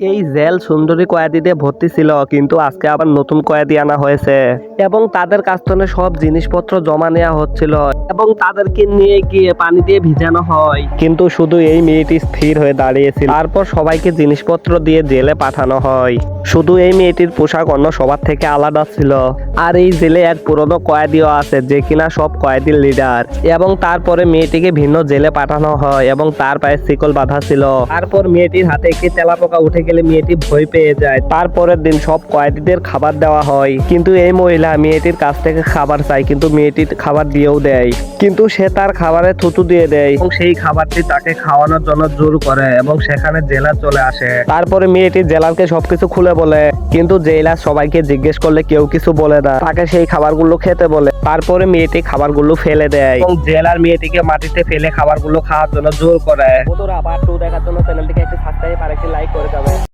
এই জেল সুন্দরী কয়েদিতে ভর্তি ছিল, কিন্তু আজকে আবার নতুন কয়েদি আনা হয়েছে। এবং তাদের কাছ থেকে সব জিনিসপত্র জমা নেওয়া হচ্ছিল। এবং তাদেরকে নিয়ে গিয়ে পানি দিয়ে ভিজানো হয়। কিন্তু শুধু এই মেয়েটি স্থির হয়ে দাঁড়িয়েছিল। তারপর সবাইকে জিনিসপত্র দিয়ে জেলে পাঠানো হয়। শুধু এই মেয়েটির পোশাক অন্য সবার থেকে আলাদা ছিল। আর এই জেলে এক পুরনো কয়েদিও আছে যে কিনা সব কয়েদির লিডার। এবং তারপরে মেয়েটিকে ভিন্ন জেলে পাঠানো হয় এবং তার পায়ে শিকল বাঁধা ছিল। তারপর মেয়েটির হাতে একটি তেলাপোকা উঠে গেলে মেয়েটি ভয় পেয়ে যায়। তারপরের দিন সব কয়েদিদের খাবার দেওয়া হয়। কিন্তু এই মহিলা মেয়েটির কাছ থেকে খাবার চায় কিন্তু মেয়েটি খাবার দিয়েও দেয়। কিন্তু সে তার খাবারে থুতু দিয়ে দেয় এবং সেই খাবারটি তাকে খাওয়ানোর জন্য জোর করে এবং সেখানে জেলার চলে আসে। তারপরে মেয়েটি জেলারকে সবকিছু খুলে বলে। কিন্তু জেলা সবাইকে জিজ্ঞেস করলে কেউ কিছু বলে না। তাকে সেই খাবারগুলো খেতে বলে। তারপরে মেয়েটি খাবারগুলো ফেলে দেয়। এবং জেলার মেয়েটিকে মাটিতে ফেলে খাবারগুলো খাওয়ার জন্য জোর করে। বন্ধুরা আবার টু দেখার জন্য চ্যানেলটিকে একটি সাবস্ক্রাইব আর একটি লাইক করে